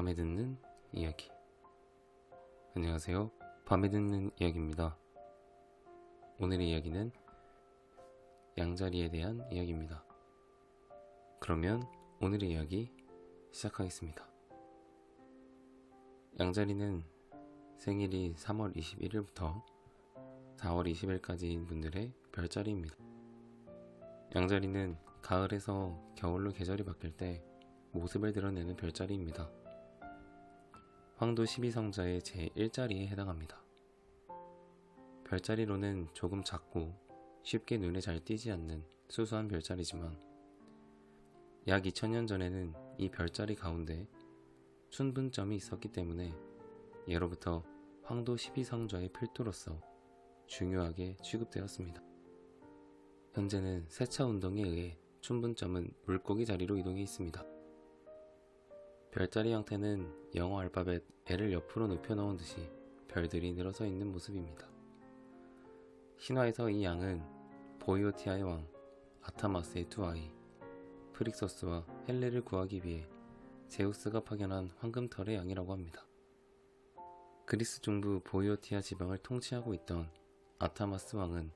밤에 듣는 이야기. 안녕하세요. 밤에 듣는 이야기입니다. 오늘의 이야기는 양자리에 대한 이야기입니다. 그러면 오늘의 이야기 시작하겠습니다. 양자리는 생일이 3월 21일부터 4월 20일까지인 분들의 별자리입니다. 양자리는 가을에서 겨울로 계절이 바뀔 때 모습을 드러내는 별자리입니다. 황도 12성자의 제1자리에 해당합니다. 별자리로는 조금 작고 쉽게 눈에 잘 띄지 않는 수수한 별자리지만 약 2000년 전에는 이 별자리 가운데 순분점이 있었기 때문에 예로부터 황도 12성자의 필두로서 중요하게 취급되었습니다. 현재는 세차 운동에 의해 춘분점은 물고기 자리로 이동해 있습니다. 별자리 형태는 영어 알파벳 L을 옆으로 눕혀 놓은 듯이 별들이 늘어서 있는 모습입니다. 신화에서 이 양은 보이오티아의 왕 아타마스의 두 아이 프릭소스와 헬레를 구하기 위해 제우스가 파견한 황금털의 양이라고 합니다. 그리스 중부 보이오티아 지방을 통치하고 있던 아타마스 왕은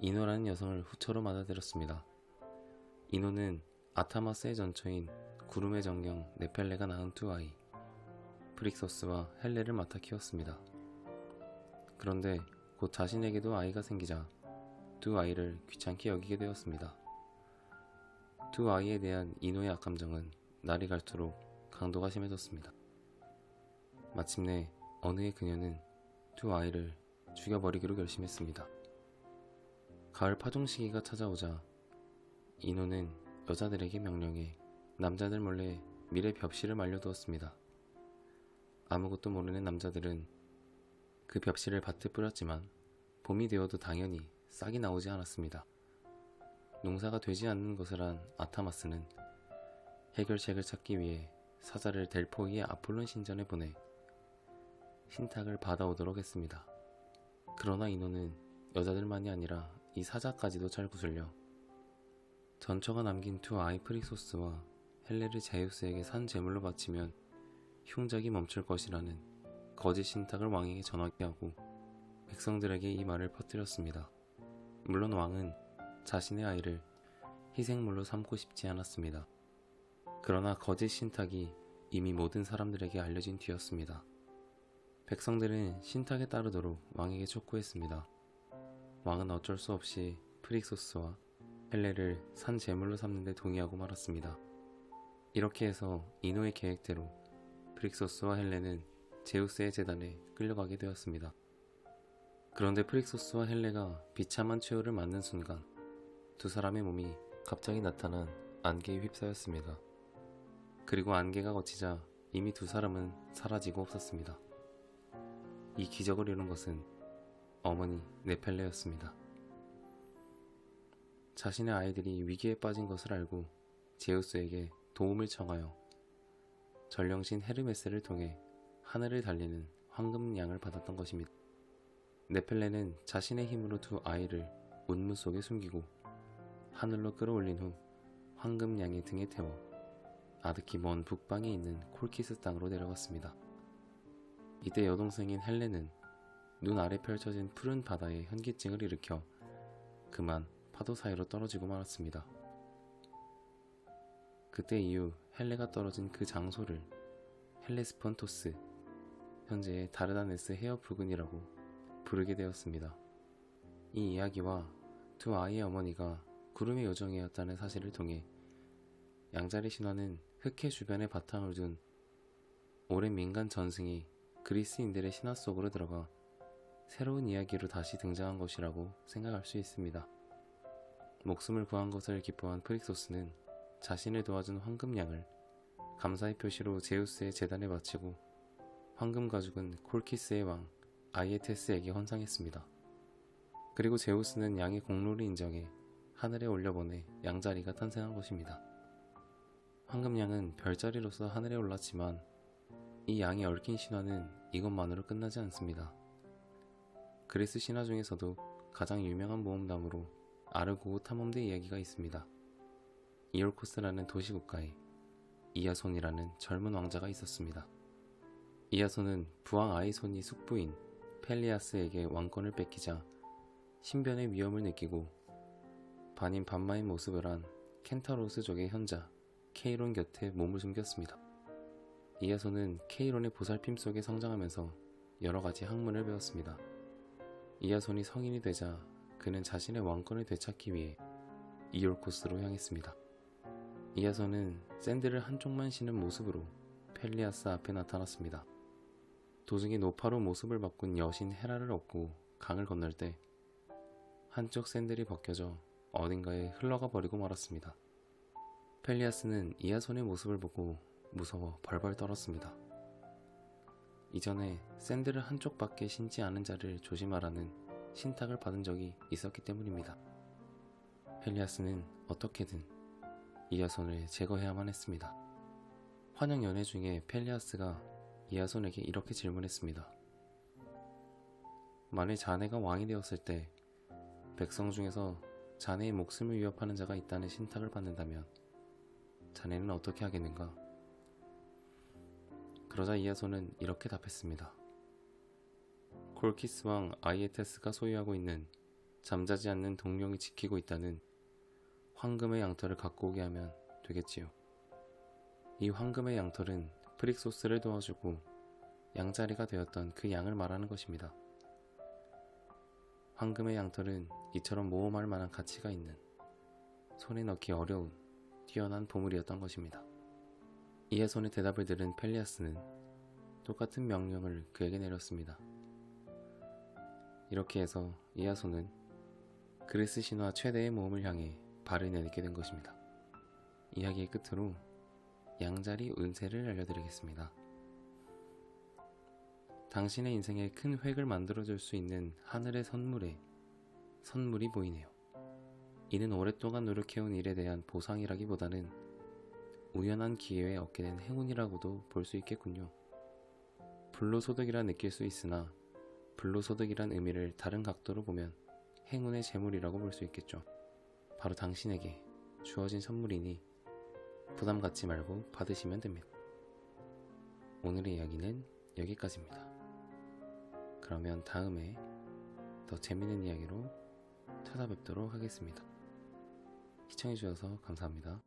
이노라는 여성을 후처로 맞아들였습니다. 이노는 아타마스의 전처인 구름의 정령 네펠레가 낳은 두 아이 프릭소스와 헬레를 맡아 키웠습니다. 그런데 곧 자신에게도 아이가 생기자 두 아이를 귀찮게 여기게 되었습니다. 두 아이에 대한 이노의 악감정은 날이 갈수록 강도가 심해졌습니다. 마침내 어느 해 그녀는 두 아이를 죽여버리기로 결심했습니다. 가을 파종 시기가 찾아오자 이노는 여자들에게 명령해 남자들 몰래 밀의 벽실을 말려두었습니다. 아무것도 모르는 남자들은 그 벽실을 밭에 뿌렸지만 봄이 되어도 당연히 싹이 나오지 않았습니다. 농사가 되지 않는 것을 한 아타마스는 해결책을 찾기 위해 사자를 델포이의 아폴론 신전에 보내 신탁을 받아오도록 했습니다. 그러나 이노는 여자들만이 아니라 이 사자까지도 잘 구슬려 전처가 남긴 두 아이 프리 소스와 헬레를 제우스에게 산 제물로 바치면 흉작이 멈출 것이라는 거짓 신탁을 왕에게 전하게 하고 백성들에게 이 말을 퍼뜨렸습니다. 물론 왕은 자신의 아이를 희생물로 삼고 싶지 않았습니다. 그러나 거짓 신탁이 이미 모든 사람들에게 알려진 뒤였습니다. 백성들은 신탁에 따르도록 왕에게 촉구했습니다. 왕은 어쩔 수 없이 프릭소스와 헬레를 산 제물로 삼는데 동의하고 말았습니다. 이렇게 해서 이노의 계획대로 프릭소스와 헬레는 제우스의 재단에 끌려가게 되었습니다. 그런데 프릭소스와 헬레가 비참한 최후를 맞는 순간 두 사람의 몸이 갑자기 나타난 안개에 휩싸였습니다. 그리고 안개가 거치자 이미 두 사람은 사라지고 없었습니다. 이 기적을 이룬 것은 어머니 네펠레였습니다. 자신의 아이들이 위기에 빠진 것을 알고 제우스에게 도움을 청하여 전령신 헤르메스를 통해 하늘을 달리는 황금양을 받았던 것입니다. 네펠레는 자신의 힘으로 두 아이를 운무 속에 숨기고 하늘로 끌어올린 후 황금양의 등에 태워 아득히 먼 북방에 있는 콜키스 땅으로 내려갔습니다. 이때 여동생인 헬레는 눈 아래 펼쳐진 푸른 바다에 현기증을 일으켜 그만 파도 사이로 떨어지고 말았습니다. 그때 이후 헬레가 떨어진 그 장소를 헬레스펀토스, 현재의 다르다네스 헤어 부근이라고 부르게 되었습니다. 이 이야기와 두 아이의 어머니가 구름의 요정이었다는 사실을 통해 양자리 신화는 흑해 주변에 바탕을 둔 오랜 민간 전승이 그리스인들의 신화 속으로 들어가 새로운 이야기로 다시 등장한 것이라고 생각할 수 있습니다. 목숨을 구한 것을 기뻐한 프릭소스는 자신을 도와준 황금양을 감사의 표시로 제우스의 재단에 바치고 황금 가죽은 콜키스의 왕 아이에테스에게 헌상했습니다. 그리고 제우스는 양의 공로를 인정해 하늘에 올려보내 양자리가 탄생한 것입니다. 황금양은 별자리로서 하늘에 올랐지만 이 양이 얽힌 신화는 이것만으로 끝나지 않습니다. 그리스 신화 중에서도 가장 유명한 모험담으로 아르고 탐험대 이야기가 있습니다. 이올코스라는 도시 국가에 이야손이라는 젊은 왕자가 있었습니다. 이야손은 부왕 아이손이 숙부인 펠리아스에게 왕권을 뺏기자 신변의 위험을 느끼고 반인 반마인 모습을 한 켄타로스족의 현자 케이론 곁에 몸을 숨겼습니다. 이야손은 케이론의 보살핌 속에 성장하면서 여러 가지 학문을 배웠습니다. 이야손이 성인이 되자 그는 자신의 왕권을 되찾기 위해 이올코스로 향했습니다. 이야손은 샌드를 한쪽만 쉬는 모습으로 펠리아스 앞에 나타났습니다. 도중에 노파로 모습을 바꾼 여신 헤라를 얻고 강을 건널 때 한쪽 샌들이 벗겨져 어딘가에 흘러가 버리고 말았습니다. 펠리아스는 이하손의 모습을 보고 무서워 벌벌 떨었습니다. 이전에 샌들을 한쪽밖에 신지 않은 자를 조심하라는 신탁을 받은 적이 있었기 때문입니다. 펠리아스는 어떻게든 이하손을 제거해야만 했습니다. 환영 연회 중에 펠리아스가 이하손에게 이렇게 질문했습니다. 만일 자네가 왕이 되었을 때 백성 중에서 자네의 목숨을 위협하는 자가 있다는 신탁을 받는다면 자네는 어떻게 하겠는가? 그러자 이하손은 이렇게 답했습니다. 콜키스 왕 아이에테스가 소유하고 있는 잠자지 않는 동령이 지키고 있다는 황금의 양털을 갖고 오게 하면 되겠지요. 이 황금의 양털은 프릭소스를 도와주고 양자리가 되었던 그 양을 말하는 것입니다. 황금의 양털은 이처럼 모험할 만한 가치가 있는 손에 넣기 어려운 뛰어난 보물이었던 것입니다. 이에 손의 대답을 들은 펠리아스는 똑같은 명령을 그에게 내렸습니다. 이렇게 해서 이하손은 그리스 신화 최대의 모험을 향해 발을 내딛게 된 것입니다. 이야기의 끝으로 양자리 운세를 알려드리겠습니다. 당신의 인생에 큰 획을 만들어줄 수 있는 하늘의 선물에 선물이 보이네요. 이는 오랫동안 노력해온 일에 대한 보상이라기보다는 우연한 기회에 얻게 된 행운이라고도 볼 수 있겠군요. 불로소득이라 느낄 수 있으나 불로소득이란 의미를 다른 각도로 보면 행운의 재물이라고 볼 수 있겠죠. 바로 당신에게 주어진 선물이니 부담 갖지 말고 받으시면 됩니다. 오늘의 이야기는 여기까지입니다. 그러면 다음에 더 재밌는 이야기로 찾아뵙도록 하겠습니다. 시청해주셔서 감사합니다.